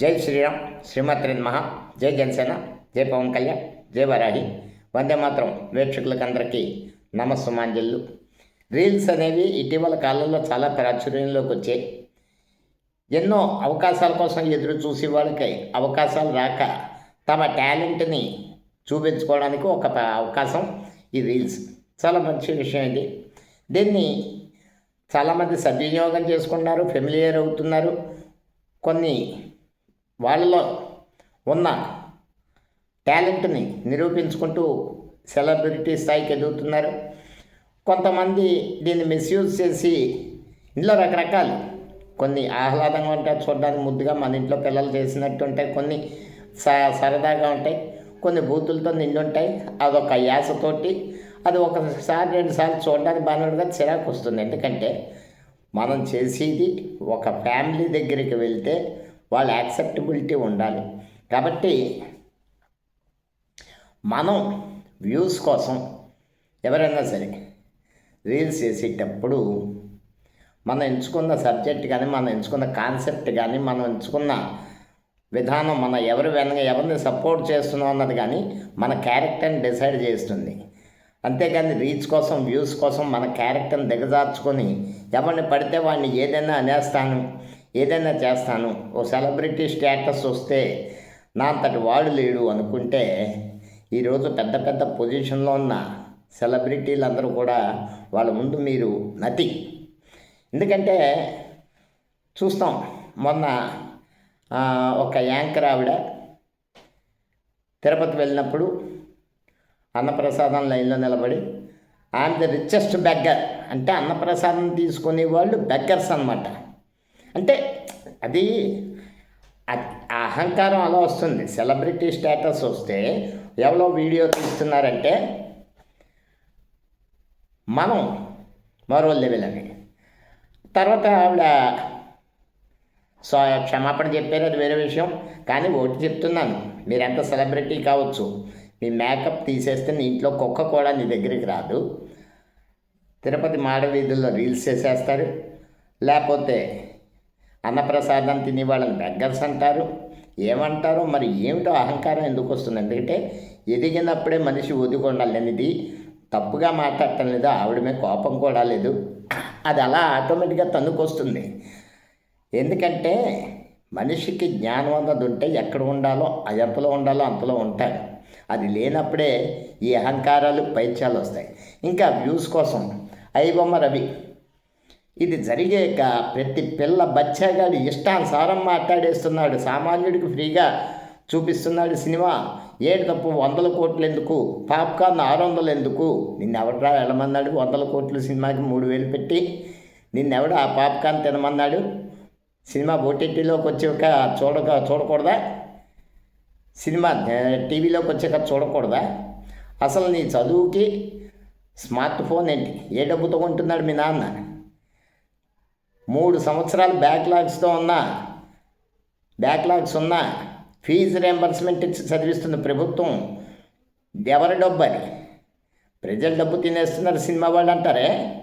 జై శ్రీరామ్ శ్రీమాత్రి మహా జై జనసేన జై పవన్ కళ్యాణ్ జై వరాహి. వందే మాత్రం వీక్షకులకందరికీ నమస్సుమాంజల్లు రీల్స్ అనేవి ఇటీవల కాలంలో చాలా ప్రాచుర్యంలోకి వచ్చాయి. ఎన్నో అవకాశాల కోసం ఎదురు చూసే వాళ్ళకి అవకాశాలు రాక తమ టాలెంట్ని చూపించుకోవడానికి ఒక అవకాశం ఈ రీల్స్. చాలా మంచి విషయం ఇది. దీన్ని చాలామంది సద్వినియోగం చేసుకుంటున్నారు ఫెమిలియర్ అవుతున్నారు. కొన్ని వాళ్ళలో ఉన్న టాలెంట్ని నిరూపించుకుంటూ సెలబ్రిటీ స్థాయికి ఎదుగుతున్నారు. కొంతమంది దీన్ని మిస్యూజ్ చేసి ఇందులో రకరకాలు కొన్ని ఆహ్లాదంగా ఉంటాయి. చూడడానికి ముద్దుగా మన ఇంట్లో పిల్లలు చేసినట్టు ఉంటాయి. కొన్ని స సరదాగా ఉంటాయి. కొన్ని బూతులతో నిండి ఉంటాయి. అదొక యాసతోటి అది ఒకసారి రెండు సార్లు చూడడానికి బాగా చిరాకు వస్తుంది. ఎందుకంటే మనం చేసేది ఒక ఫ్యామిలీ దగ్గరికి వెళ్తే వాళ్ళ యాక్సెప్టబిలిటీ ఉండాలి. కాబట్టి మనం వ్యూస్ కోసం ఎవరైనా సరే రీల్స్ చేసేటప్పుడు మనం ఎంచుకున్న సబ్జెక్ట్ కానీ మనం ఎంచుకున్న కాన్సెప్ట్ కానీ మనం ఎంచుకున్న విధానం మన ఎవరు వెనక ఎవరిని సపోర్ట్ చేస్తున్నాం అన్నది కానీ మన క్యారెక్టర్ని డిసైడ్ చేస్తుంది. అంతేకాని రీచ్ కోసం వ్యూస్ కోసం మన క్యారెక్టర్ని దిగజార్చుకొని ఎవరిని పడితే వాడిని ఏదైనా అనేస్తాను. ఏదైనా చేస్తాను. ఓ సెలబ్రిటీ స్టేటస్ వస్తే నా అంతటి వాడు లేడు అనుకుంటే ఈరోజు పెద్ద పెద్ద పొజిషన్లో ఉన్న సెలబ్రిటీలందరూ కూడా వాళ్ళ ముందు మీరు నతి ఎందుకంటే చూస్తాం మొన్న ఒక యాంకర్ ఆవిడ తిరుపతి వెళ్ళినప్పుడు అన్నప్రసాదం లైన్లో నిలబడి ఆమె ద రిచెస్ట్ బెగ్గర్ అంటే అన్నప్రసాదం తీసుకునే వాళ్ళు బెగ్గర్స్ అనమాట అంటే అది ఆ- అహంకారం అలా వస్తుంది. సెలబ్రిటీ స్టేటస్ వస్తే ఎవరో వీడియో తీస్తున్నారంటే మనం మరో లెవెల్ అని. తర్వాత ఆవిడ సో క్షమాపణ చెప్పారు అది వేరే విషయం. కానీ ఒకటి చెప్తున్నాను మీరు ఎంత సెలబ్రిటీ కావచ్చు మీ మేకప్ తీసేస్తే నీ ఇంట్లో కుక్క కూడా నీ దగ్గరికి రాదు. తిరుపతి మాడవీధుల్లో రీల్స్ చేసేస్తారు. లేకపోతే అన్నప్రసాదం తినే వాళ్ళని బెగ్గర్స్ అంటారు ఏమంటారో మరి ఏమిటో అహంకారం ఎందుకు వస్తుంది ఎందుకంటే ఎదిగినప్పుడే మనిషి ఒదిగి తప్పుగా మాట్లాడటం లేదు ఆవిడ మీద కోపం కూడా లేదు. అది అలా ఆటోమేటిక్గా తన్నుకొస్తుంది. ఎందుకంటే మనిషికి జ్ఞానం అన్నది ఉంటే ఎక్కడ ఉండాలో ఎంతలో ఉండాలో అంతలో ఉంటాడు. అది లేనప్పుడే ఈ అహంకారాలు పైత్యాలు వస్తాయి ఇంకా వ్యూస్ కోసం ఐబొమ్మ రవి. ఇది జరిగాక ప్రతి పిల్ల బచ్చాగాడు ఇష్టానుసారం మాట్లాడేస్తున్నాడు. సామాన్యుడికి ఫ్రీగా చూపిస్తున్నాడు సినిమా. ఏడు తప్పు వందల కోట్లు ఎందుకు? పాప్కార్న్ ఆరు వందలు ఎందుకు? నిన్నెవడరా వెళ్ళమన్నాడు? వందల కోట్లు సినిమాకి మూడు వేలు పెట్టి నిన్నెవడ ఆ పాప్కార్న్ తినమన్నాడు? సినిమా ఓటీటీలోకి వచ్చాక చూడక చూడకూడదా? సినిమా టీవీలోకి వచ్చాక చూడకూడదా? అసలు నీ చదువుకి స్మార్ట్ ఫోన్ ఏంటి? ఏ డబ్బుతో కొంటున్నాడు మీ నాన్న? మూడు సంవత్సరాలు బ్యాక్లాగ్స్తో ఉన్న బ్యాక్లాగ్స్ ఉన్న ఫీజు రియంబర్స్మెంట్ ఇచ్చి చదివిస్తున్న ప్రభుత్వం ఎవరి డబ్బు అది ప్రజల డబ్బు తినేస్తున్నారు సినిమా వాళ్ళు అంటారే?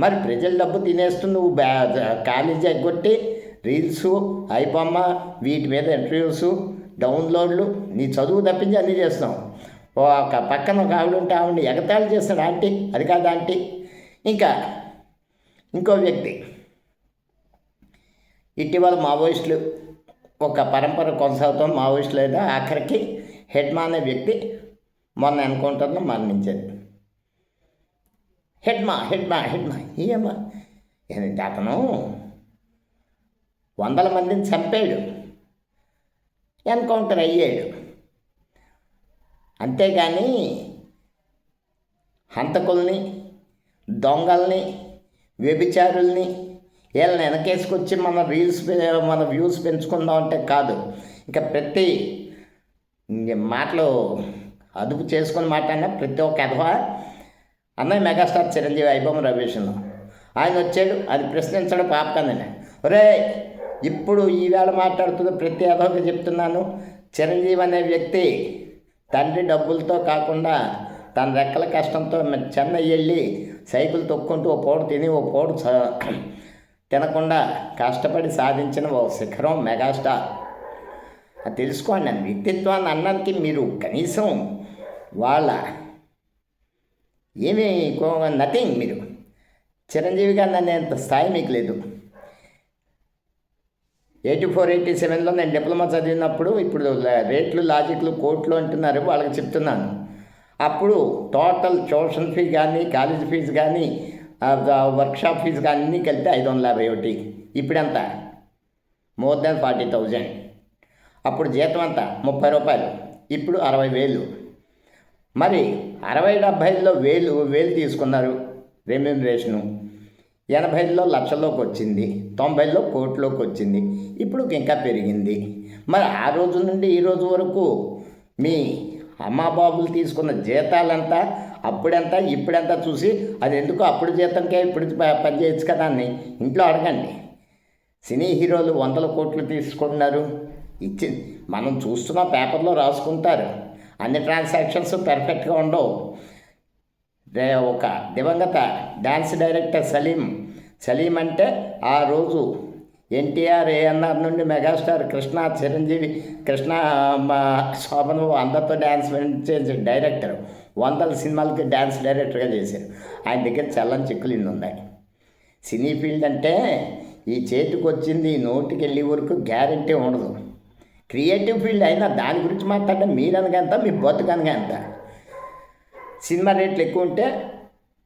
మరి ప్రజల డబ్బు తినేస్తుంది నువ్వు బ్యా కాలేజీ ఎగ్గొట్టి రీల్స్ ఐబొమ్మ వీటి మీద ఇంటర్వ్యూస్ డౌన్లోడ్లు నీ చదువు తప్పించి అన్నీ చేస్తున్నావు. ఒక పక్కన ఒక ఆవిడ ఉంటే ఆవిడని ఎగతాళి చేస్తాడు ఆంటీ. అది కాదు ఆంటీ. ఇంకా ఇంకో వ్యక్తి. ఇటీవల మావోయిస్టులు ఒక పరంపర కొనసాగుతాం మావోయిస్టులు లేదా ఆఖరికి హెడ్మా అనే వ్యక్తి మొన్న ఎన్కౌంటర్లో మరణించాడు హెడ్మా హెడ్మా హెడ్మా ఏమా ఏంటంటే అతను వందల మందిని చంపాడు. ఎన్కౌంటర్ అయ్యాడు. అంతేగాని హంతకుల్ని దొంగల్ని వ్యభిచారుల్ని వీళ్ళని వెనకేసుకొచ్చి మన రీల్స్ మన వ్యూస్ పెంచుకుందాం అంటే కాదు. ఇంకా ప్రతి మాటలు అదుపు చేసుకుని మాట్లాడినా ప్రతి ఒక్క కథ అన్నయ్య మెగాస్టార్ చిరంజీవి ఐబొమ్మ రవిషన్లో ఆయన వచ్చాడు అది ప్రశ్నించడం పాపకందని. ఒరే ఇప్పుడు ఈవేళ మాట్లాడుతున్న ప్రతి ఎదవకి చెప్తున్నాను చిరంజీవి అనే వ్యక్తి తండ్రి డబ్బులతో కాకుండా తన రెక్కల కష్టంతో చెన్నై వెళ్ళి సైకిల్ తొక్కుంటూ ఓ పూట తిని ఓ పూట తినకుండా కష్టపడి సాధించిన ఓ శిఖరం మెగాస్టార్. అది తెలుసుకోండి అని వ్యక్తిత్వాన్ని అన్నానికి మీరు కనీసం వాళ్ళ ఏమీ నథింగ్ మీరు. చిరంజీవి గారిని అనేంత స్థాయి మీకు లేదు. ఎయిటీ ఫోర్ ఎయిటీ సెవెన్లో నేను డిప్లొమా చదివినప్పుడు ఇప్పుడు రేట్లు లాజిక్లు కోట్లు అంటున్నారు వాళ్ళకి చెప్తున్నాను. అప్పుడు టోటల్ ట్యూషన్ ఫీ కానీ కాలేజ్ ఫీజు కానీ వర్క్షాప్ ఫీజు కానీ అన్నీ కలిపితే ఐదు వందల యాభై ఒకటి. ఇప్పుడెంత? More than forty thousand. అప్పుడు జీతం అంతా ముప్పై రూపాయలు. ఇప్పుడు అరవై వేలు. మరి అరవై డెబ్భైలో వేలు వేలు తీసుకున్నారు రెమ్యూనరేషను. ఎనభైలో లక్షల్లోకి వచ్చింది. తొంభైలో కోట్లోకి వచ్చింది. ఇప్పుడు ఇంకా పెరిగింది. మరి ఆ రోజు నుండి ఈ రోజు వరకు మీ అమ్మా బాబులు తీసుకున్న జీతాలంతా అప్పుడెంత ఇప్పుడెంత చూసి అది ఎందుకు అప్పుడు జీతంకే ఇప్పుడు ప- పని చేయొచ్చు కదా అని ఇంట్లో అడగండి. సినీ హీరోలు వందల కోట్లు తీసుకుంటున్నారు. ఇచ్చి మనం చూస్తున్న పేపర్లో రాసుకుంటారు. అన్ని ట్రాన్సాక్షన్స్ పెర్ఫెక్ట్గా ఉండవు. రే ఒక దివంగత డ్యాన్స్ డైరెక్టర్ సలీం. సలీం అంటే ఆ రోజు ఎన్టీఆర్ ఏఎన్ఆర్ నుండి మెగాస్టార్ కృష్ణ చిరంజీవి కృష్ణ మా శోభన్ అందరితో డ్యాన్స్ చేసి డైరెక్టర్. వందల సినిమాలకి డ్యాన్స్ డైరెక్టర్గా చేశారు. ఆయన దగ్గర చల్లని చిక్కులు ఇన్ని ఉన్నాయి. సినీ ఫీల్డ్ అంటే ఈ చేతికి వచ్చింది ఈ నోటికి వెళ్ళే వరకు గ్యారంటీ ఉండదు. క్రియేటివ్ ఫీల్డ్ అయినా దాని గురించి మాట్లాడటం మీరనగా మీ బతుకనగా ఎంత? సినిమా రేట్లు ఎక్కువ ఉంటే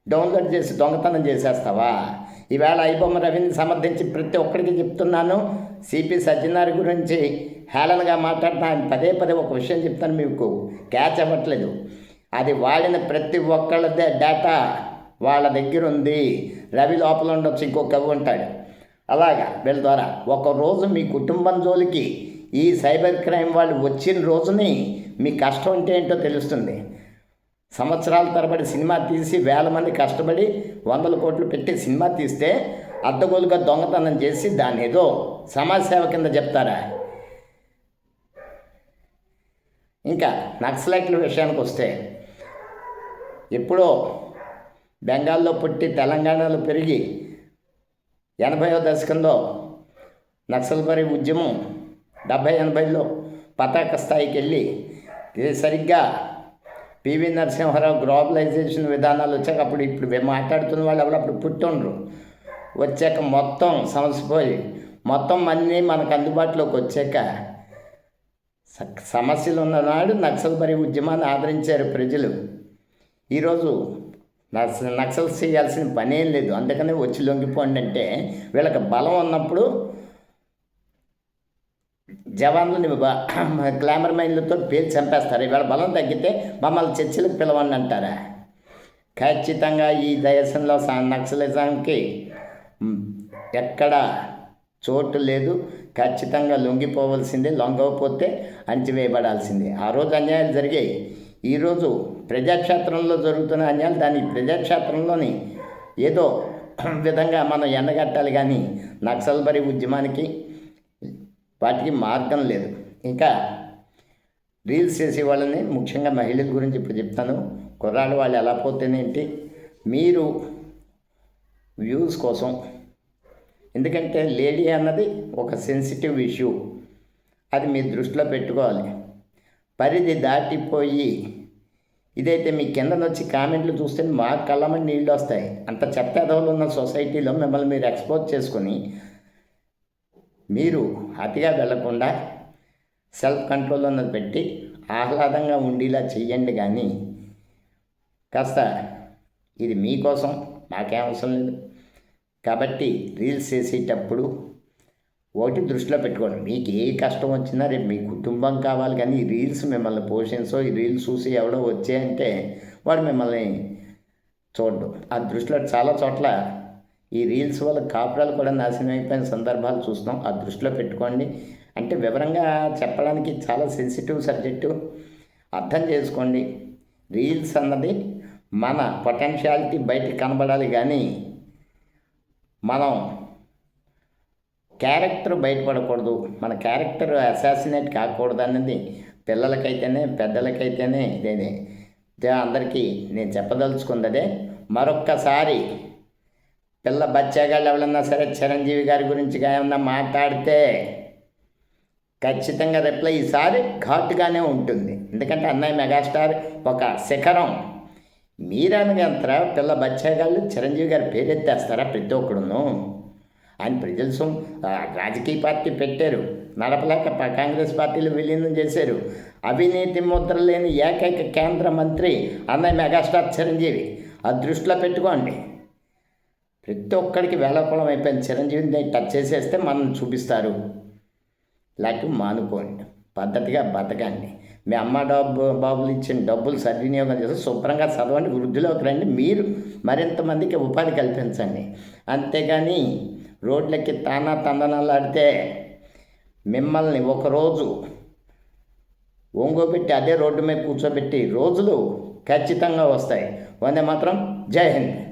డౌన్లోడ్ చేసి దొంగతనం చేసేస్తావా? ఈవేళ ఐబొమ్మ రవిని సమర్థించి ప్రతి ఒక్కరికి చెప్తున్నాను. సిపి సత్యనారాయణ గురించి హేళనగా మాట్లాడుతున్నా. ఆయన పదే పదే ఒక విషయం చెప్తాను మీకు. క్యాచ్ అవ్వట్లేదు. అది వాడిన ప్రతి ఒక్కళ్ళదే డేటా వాళ్ళ దగ్గర ఉంది. రవి లోపల ఉండొచ్చు ఇంకో కవి ఉంటాడు. అలాగా వీళ్ళ ద్వారా. ఒక రోజు మీ కుటుంబం జోలికి ఈ సైబర్ క్రైమ్ వాళ్ళు వచ్చిన రోజుని మీ కష్టం అంటే ఏంటో తెలుస్తుంది. సంవత్సరాల తరబడి సినిమా తీసి వేల మంది కష్టపడి వందల కోట్లు పెట్టి సినిమా తీస్తే అడ్డగోలుగా దొంగతనం చేసి దాన్ని ఏదో సమాజసేవ కింద చెప్తారా? ఇంకా నక్సలైట్ల విషయానికి వస్తే ఎప్పుడో బెంగాల్లో పుట్టి తెలంగాణలో పెరిగి ఎనభైవ దశకంలో నక్సల్బరీ ఉద్యమం డెబ్భై ఎనభైలో పతాక స్థాయికి వెళ్ళి ఇది సరిగ్గా పివి నరసింహారావు గ్లోబలైజేషన్ విధానాలు వచ్చాక అప్పుడు ఇప్పుడు మేము మాట్లాడుతున్న వాళ్ళు ఎవరు అప్పుడు పుట్టుండ్రు. వచ్చాక మొత్తం సమసిపోయి మొత్తం అన్నీ మనకు అందుబాటులోకి వచ్చాక స- సమస్యలు ఉన్ననాడు నక్సల్బరీ ఉద్యమాన్ని ఆదరించారు ప్రజలు. ఈరోజు నక్స నక్సల్స్ చేయాల్సిన పనేం లేదు. అందుకనే వచ్చి లొంగిపోండి అంటే వీళ్ళకి బలం ఉన్నప్పుడు జవాన్లని గ్లామర్ మైన్లతో పేరు చంపేస్తారు. ఇవాళ బలం తగ్గితే మమ్మల్ని చర్చలకు పిలవండి అంటారా? ఖచ్చితంగా ఈ దేశంలో స- నక్సలిజంకి ఎక్కడ చోటు లేదు. ఖచ్చితంగా లొంగిపోవలసిందే లొంగకపోతే అణచివేయబడాల్సిందే ఆ రోజు అన్యాయాలు జరిగాయి. ఈరోజు ప్రజాక్షేత్రంలో జరుగుతున్న అన్యాయాలు దాని ప్రజాక్షేత్రంలోని ఏదో విధంగా మనం ఎండగట్టాలి కానీ నక్సల్బరీ ఉద్యమానికి వాటికి మార్గం లేదు. ఇంకా రీల్స్ చేసే వాళ్ళని ముఖ్యంగా మహిళల గురించి ఇప్పుడు చెప్తాను. కుర్రాళ్ళు వాళ్ళు ఎలా పోతేనేంటి? మీరు వ్యూస్ కోసం. ఎందుకంటే లేడీ అన్నది ఒక సెన్సిటివ్ ఇష్యూ. అది మీ దృష్టిలో పెట్టుకోవాలి. పరిధి దాటిపోయి ఇదైతే మీ కింద వచ్చి కామెంట్లు చూస్తే మా కళ్ళమని నీళ్ళు వస్తాయి. అంత చెత్త ఎదవలు ఉన్న సొసైటీలో మిమ్మల్ని మీరు ఎక్స్పోజ్ చేసుకొని మీరు అతిగా వెళ్ళకుండా సెల్ఫ్ కంట్రోల్ అన్నది పెట్టి ఆహ్లాదంగా ఉండేలా చెయ్యండి కానీ కాస్త ఇది మీకోసం నాకేం అవసరం లేదు. కాబట్టి రీల్స్ చేసేటప్పుడు ఒకటి దృష్టిలో పెట్టుకోండి. మీకు ఏ కష్టం వచ్చినా రేపు మీ కుటుంబం కావాలి కానీ ఈ రీల్స్ మిమ్మల్ని పోషించో ఈ రీల్స్ చూసి ఎవడో వచ్చాయంటే వాడు మిమ్మల్ని చూడడం. ఆ దృష్టిలో చాలా చోట్ల ఈ రీల్స్ వల్ల కాపురాలు కూడా నాశనం అయిపోయిన సందర్భాలు చూస్తున్నాం. ఆ దృష్టిలో పెట్టుకోండి. అంటే వివరంగా చెప్పడానికి చాలా సెన్సిటివ్ సబ్జెక్టు అర్థం చేసుకోండి. రీల్స్ అన్నది మన పొటెన్షియాలిటీ బయటకు కనబడాలి కానీ మనం క్యారెక్టర్ బయటపడకూడదు. మన క్యారెక్టర్ అసాసినేట్ కాకూడదు అన్నది పిల్లలకైతేనే పెద్దలకైతేనే. ఇదే అందరికీ నేను చెప్పదలుచుకున్నదే మరొక్కసారి పిల్ల బచ్చాగాళ్ళు ఎవరన్నా సరే చిరంజీవి గారి గురించి ఏమన్నా మాట్లాడితే ఖచ్చితంగా రిప్లై ఈసారి ఘాటుగానే ఉంటుంది. ఎందుకంటే అన్నయ్య మెగాస్టార్ ఒక శిఖరం. మీరనగంతర పిల్ల బచ్చాగాళ్ళు చిరంజీవి గారి పేరెత్తేస్తారా ప్రతి ఒక్కడును? ఆయన ప్రజలు రాజకీయ పార్టీ పెట్టారు. నడపలేక కాంగ్రెస్ పార్టీలు విలీనం చేశారు. అవినీతి ముద్ర లేని ఏకైక కేంద్ర మంత్రి అన్నయ్య మెగాస్టార్ చిరంజీవి. అది దృష్టిలో పెట్టుకోండి. ప్రతి ఒక్కడికి వేలకులం అయిపోయిన చిరంజీవిని టచ్ చేసేస్తే మనం చూపిస్తారు. లేకపోతే మానుకోండి. పద్ధతిగా బతకండి. మీ అమ్మ డబ్బు బాబులు ఇచ్చిన డబ్బులు సద్వినియోగం చేసి శుభ్రంగా చదవండి. వృద్ధిలోకి రండి. మీరు మరింత మందికి ఉపాధి కల్పించండి. అంతేగాని రోడ్లకి తానా తందనాలాడితే మిమ్మల్ని ఒకరోజు ఒంగోబెట్టి అదే రోడ్డు మీద కూర్చోబెట్టి రోజులు ఖచ్చితంగా వస్తాయి. వందే మాత్రం జై హింద్.